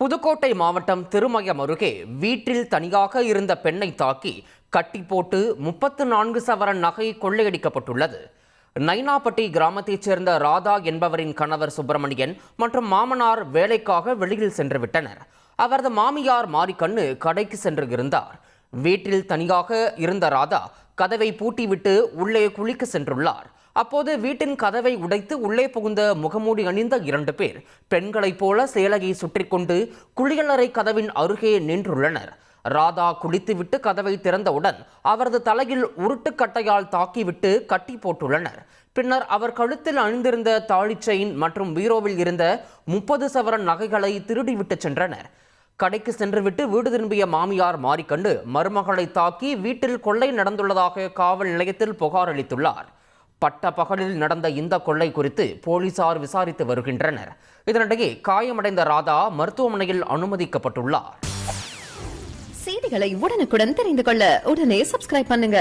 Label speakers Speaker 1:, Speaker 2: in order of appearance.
Speaker 1: புதுக்கோட்டை மாவட்டம் திருமயம் அருகே வீட்டில் தனியாக இருந்த பெண்ணை தாக்கி கட்டி போட்டு முப்பத்து நான்கு சவரன் நகை கொள்ளையடிக்கப்பட்டுள்ளது. நைனாப்பட்டி கிராமத்தைச் சேர்ந்த ராதா என்பவரின் கணவர் சுப்பிரமணியன் மற்றும் மாமனார் வேலைக்காக வெளியில் சென்று விட்டனர். அவரது மாமியார் மாரிக்கண்ணு கடைக்கு சென்று இருந்தார். வீட்டில் தனியாக இருந்த ராதா கதவை பூட்டிவிட்டு உள்ளே குளிக்க சென்றுள்ளார். அப்போது வீட்டின் கதவை உடைத்து உள்ளே புகுந்த முகமூடி அணிந்த இரண்டு பேர் பெண்களைப் போல சேலையை சுற்றிக்கொண்டு குளியலறை கதவின் அருகே நின்றுள்ளனர். ராதா குளித்துவிட்டு கதவை திறந்தவுடன் அவரது தலையில் உருட்டுக்கட்டையால் தாக்கிவிட்டு கட்டி போட்டுள்ளனர். பின்னர் அவர் கழுத்தில் அணிந்திருந்த தாலி செயின் மற்றும் பீரோவில் இருந்த முப்பது சவரன் நகைகளை திருடிவிட்டு சென்றனர். கடைக்கு சென்றுவிட்டு வீடு திரும்பிய மாமியார் மாறிக்கண்டு மருமகளை தாக்கி வீட்டில் கொள்ளை நடந்துள்ளதாக காவல் நிலையத்தில் புகார் அளித்துள்ளார். பட்ட பகலில் நடந்த இந்த கொள்ளை குறித்து போலீசார் விசாரித்து வருகின்றனர். இதனிடையே காயமடைந்த ராதா மருத்துவமனையில் அனுமதிக்கப்பட்டுள்ளார்.
Speaker 2: செய்திகளை உடனுக்குடன் தெரிந்து கொள்ள உடனே சப்ஸ்கிரைப் பண்ணுங்க.